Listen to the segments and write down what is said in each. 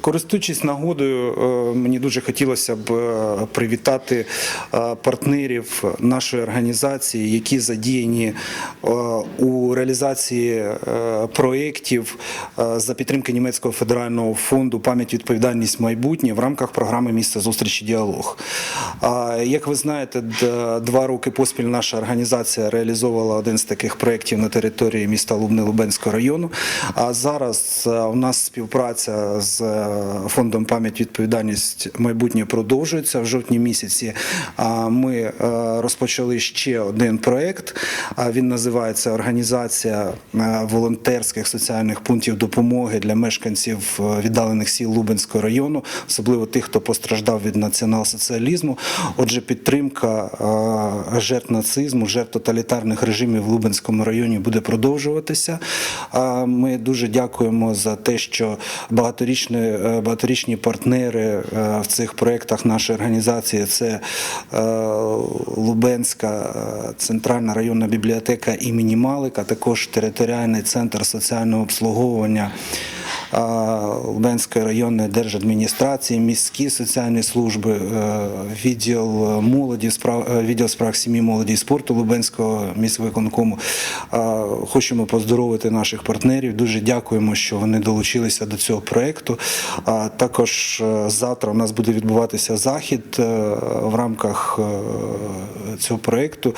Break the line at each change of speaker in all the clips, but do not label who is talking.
Користуючись нагодою, е, мені дуже хотілося б е, привітати е, партнерів нашої організації, які задіяні у реалізації проєктів за підтримки німецького федерального фонду пам'ять відповідальність майбутнє в рамках програми місце зустрічі діалог. Як ви знаєте, два роки поспіль наша організація реалізовувала один з таких проєктів на території міста Лубни Лубенського району. А зараз у нас співпраця з е, фондом пам'ять відповідальність майбутнє продовжується в жовтні місяці. Ми е, розпочали ще один проєкт. Він називається Організація е, волонтерських соціальних пунктів допомоги для мешканців віддалених сіл Лубенського району, особливо тих, хто постраждав від націонал-соціалізму. Отже, підтримка жертв нацизму, жертв тоталітарних режимів в Лубенському районі буде продовжуватися. Ми дуже дякуємо за те, що багаторічні, е, багаторічні партнери е, в цих проєктах нашої організації це е, Лубенська центральна районна бібліотека імені Малика, також територіальний центр соціального обслуговування. Лубенської районної держадміністрації, міські соціальні служби, е, відділ молоді, е, відділ справ сім'ї, молоді і спорту Лубенського міськвиконкому. Хочемо поздоровити наших партнерів. Дуже дякуємо, що вони долучилися до цього проєкту. Також е, завтра у нас буде відбуватися захід в рамках цього проєкту.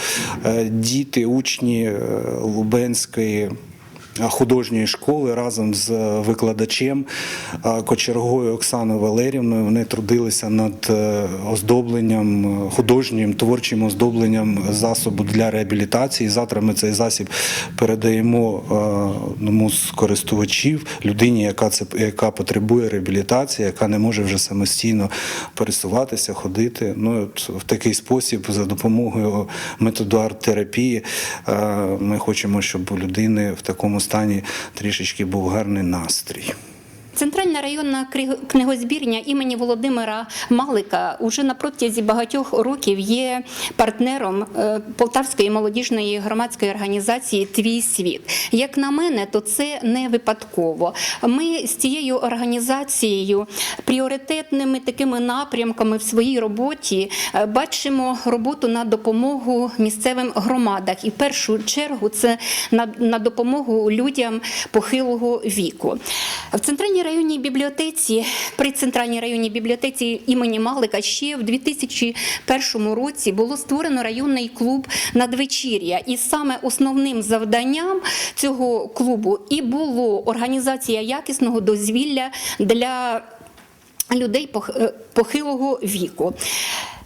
Е, Діти, учні Лубенської художньої школи разом з викладачем е, Кочергою Оксаною Валерівною. Вони трудилися над е, оздобленням, е, художнім творчим оздобленням засобу для реабілітації. Завтра ми цей засіб передаємо е, одному з користувачів, людині, яка це яка потребує реабілітації, яка не може вже самостійно пересуватися, ходити. Ну от в такий спосіб, за допомогою методу арт-терапії, е, ми хочемо, щоб у людини в такому стані трішечки був гарний настрій.
Центральна районна книгозбірня імені Володимира Малика уже на протязі багатьох років є партнером е, Полтавської молодіжної громадської організації Твій світ. Як на мене, то це не випадково. Ми з цією організацією пріоритетними такими напрямками в своїй роботі е, бачимо роботу на допомогу місцевим громадах. І в першу чергу це на допомогу людям похилого віку. В центральній районній бібліотеці при центральній районній бібліотеці імені Малика ще в 2001 році було створено районний клуб надвечір'я. І саме основним завданням цього клубу і було організація якісного дозвілля для людей е, похилого віку.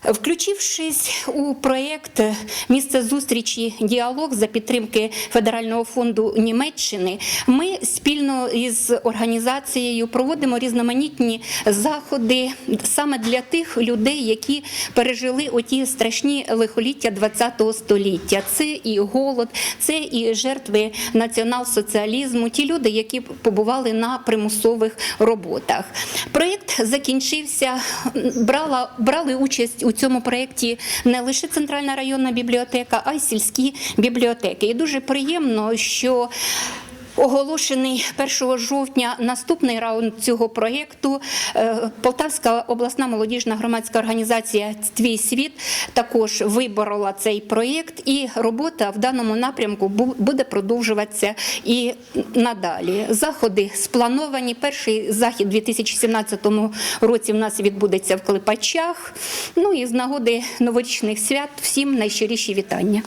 Включившись у проєкт місце зустрічі діалог за підтримки Федерального фонду Німеччини, ми спільно із організацією проводимо різноманітні заходи саме для тих людей, які пережили оті страшні лихоліття ХХ століття. Це і голод, це і жертви націонал-соціалізму, ті люди, які побували на примусових роботах. Проєкт закінчився. Брала брали участь у цьому проєкті не лише центральна районна бібліотека, а й сільські бібліотеки. І дуже приємно, що Оголошений 1 жовтня наступний раунд цього проєкту. Е, Полтавська обласна молодіжна громадська організація Твій світ також виборола цей проєкт, і робота в даному напрямку бу- буде продовжуватися і надалі. Заходи сплановані. Перший захід у 2017 році в нас відбудеться в Клепачах. Ну і з нагоди новорічних свят всім найщиріші вітання.